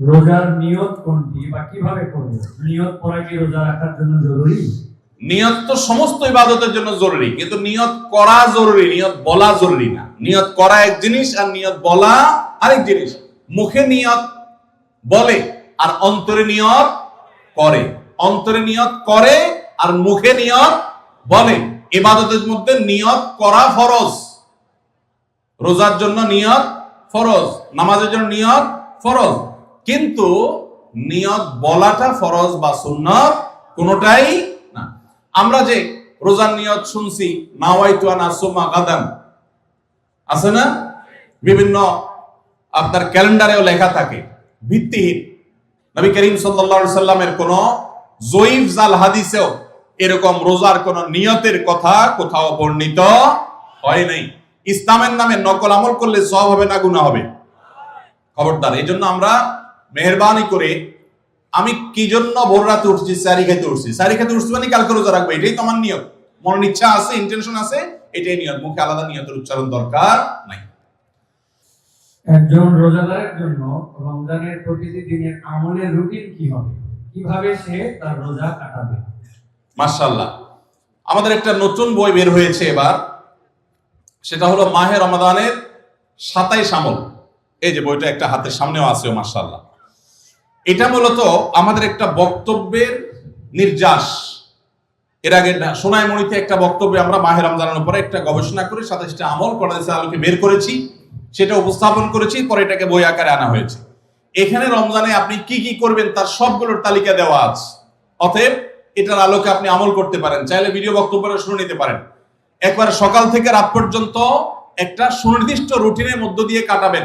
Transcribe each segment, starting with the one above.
রোজার নিয়ত কোনটি বা কীভাবে করব? নিয়ত করা কি রোজা রাখার জন্য জরুরি? নিয়ত তো সমস্ত ইবাদতের জন্য জরুরি, কিন্তু নিয়ত করা জরুরি, নিয়ত বলা জরুরি না। নিয়ত করা এক জিনিস আর নিয়ত বলা আরেক জিনিস। মুখে নিয়ত বলে আর অন্তরে নিয়ত করে। অন্তরে নিয়ত করে আর মুখে নিয়ত বলে। ইবাদতের মধ্যে নিয়ত করা ফরজ। রোজার জন্য নিয়ত ফরজ। নামাজের জন্য নিয়ত ফরজ। কিন্তু নিয়ত বলাটা ফরজ বা সুন্নত কোনোটাই না। আমরা যে রোজার নিয়ত শুনছি আছে না? বিভিন্ন আপনার ক্যালেন্ডারেও লেখা থাকে, ভিত্তিহীন। নবী করিম সাল্লামের কোন জয়ীফ জাল হাদিসেও এরকম রোজার কোন নিয়তের কথা কোথাও বর্ণিত হয় নাই। ইসলামের নামে নকল আমল করলে সব হবে না, গুনাহ হবে। খবরদার এই জন্য আমরা মেহরবানি করে আমি কি জন্য ভোর রাতে উঠছি সারি খেতে উঠছি? সারি খেতে উঠছি মানে কালকে রোজা রাখব এটাই তো আমার নিয়ত মনের ইচ্ছা আছে ইন্টেনশন আছে এটাই নিয়ত মুখে আলাদা নিয়তের উচ্চারণ দরকার নাই। একজন রোজাদারের জন্য রমজানের প্রতিটি দিনের আমলের রুটিন কি হবে? কীভাবে সে তার রোজা কাটাবে? আমাদের একটা নতুন বই বের হয়েছে এবার। সেটা হলো মাহে রমাদানের সাতাইশ আমল। এই যে বইটা একটা হাতের সামনেও আছে মাশাল্লাহ এটা মূলত আমাদের একটা বক্তব্যের নির্যাস। এর আগে সোনাইমণিতে একটা বক্তব্যে আমরা মাহে রমজানের উপরে একটা গবেষণা করে সাতাইশটা আমল করাদেশে আলোকে বের করেছি, সেটা উপস্থাপন করেছি, পরে এটাকে বই আকারে আনা হয়েছে। এখানে রমজানে আপনি কি কি করবেন তার সবগুলোর তালিকা দেওয়া আছে। অতএব এটার আলোকে আপনি আমল করতে পারেন, চাইলে ভিডিও বক্তব্যটা শুনে নিতে পারেন। একবার সকাল থেকে রাত পর্যন্ত একটা সুনির্দিষ্ট রুটিনের মধ্য দিয়ে কাটাবেন।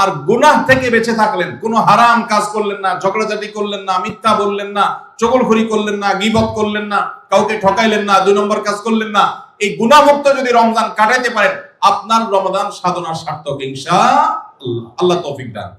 আর গুনাহ থেকে বেঁচে থাকলেন। কোনো হারাম কাজ করলেন না, ঝগড়াঝাটি করলেন না, মিথ্যা বললেন না চকলখড়ি করলেন না, গিবত করলেন না, কাউকে ঠকাইলেন না, দুই নম্বর কাজ করলেন না। এই গুণামুক্ত যদি রমজান কাটাইতে পারেন, আপনার রমজান সাধনার সার্থক ইনশা আল্লাহ তৌফিক দান।